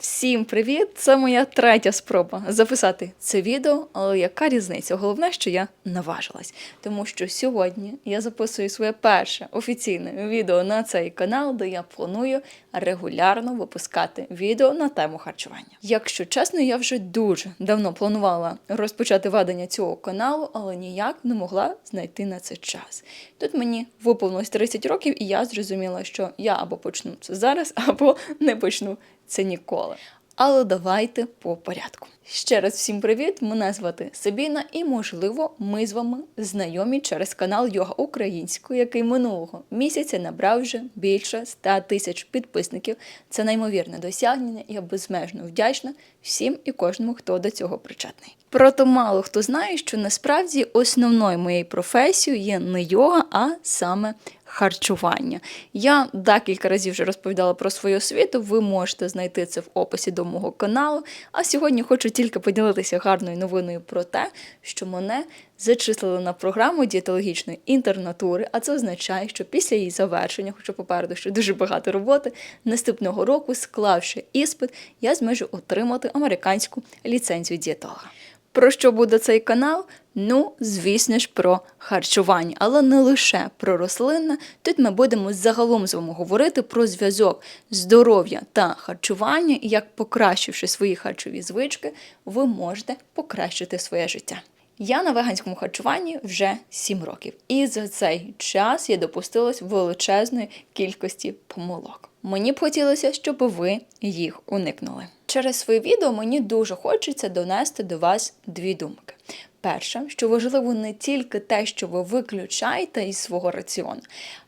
Всім привіт! Це моя третя спроба записати це відео, але яка різниця? Головне, що я наважилась. Тому що сьогодні я записую своє перше офіційне відео на цей канал, де я планую регулярно випускати відео на тему харчування. Якщо чесно, я вже дуже давно планувала розпочати ведення цього каналу, але ніяк не могла знайти на це час. Тут мені виповнилось 30 років, і я зрозуміла, що я або почну це зараз, або не почну це ніколи. Але давайте по порядку. Ще раз всім привіт! Мене звати Сабіна, і можливо, ми з вами знайомі через канал Йога Українською, який минулого місяця набрав вже більше 100 тисяч підписників. Це неймовірне досягнення. Я безмежно вдячна всім і кожному, хто до цього причетний. Проте мало хто знає, що насправді основною моєю професією є не йога, а саме харчування. Я декілька разів вже розповідала про свою освіту. Ви можете знайти це в описі до мого каналу. А сьогодні хочу тільки поділитися гарною новиною про те, що мене зачислили на програму дієтологічної інтернатури, а це означає, що після її завершення, хоча попереду ще дуже багато роботи, наступного року, склавши іспит, я зможу отримати американську ліцензію дієтолога. Про що буде цей канал? Ну, звісно ж, про харчування, але не лише про рослинне. Тут ми будемо загалом з вами говорити про зв'язок здоров'я та харчування, і як покращивши свої харчові звички, ви можете покращити своє життя. Я на веганському харчуванні вже 7 років, і за цей час я допустилась величезної кількості помилок. Мені б хотілося, щоб ви їх уникнули. Через своє відео мені дуже хочеться донести до вас дві думки. Перше, що важливо не тільки те, що ви виключаєте із свого раціону,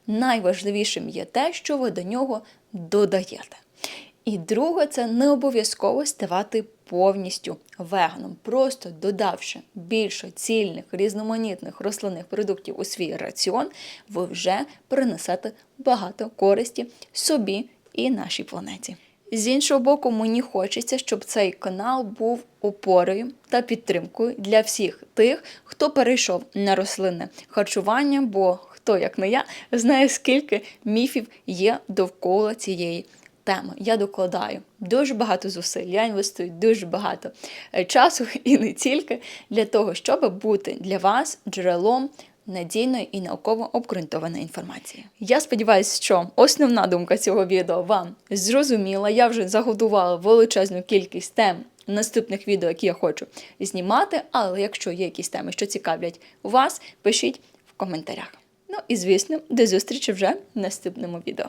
найважливішим є те, що ви до нього додаєте. І друге, це не обов'язково ставати повністю веганом, просто додавши більше цільних, різноманітних рослинних продуктів у свій раціон, ви вже принесете багато користі собі і нашій планеті. З іншого боку, мені хочеться, щоб цей канал був опорою та підтримкою для всіх тих, хто перейшов на рослинне харчування, бо хто як не я знає, скільки міфів є довкола цієї теми. Я докладаю дуже багато зусиль, я інвестую дуже багато е, часу і не тільки для того, щоб бути для вас джерелом. Надійної і науково обґрунтованої інформації. Я сподіваюся, що основна думка цього відео вам зрозуміла. Я вже заготувала величезну кількість тем наступних відео, які я хочу знімати. Але якщо є якісь теми, що цікавлять вас, пишіть в коментарях. Ну і звісно, до зустрічі вже в наступному відео.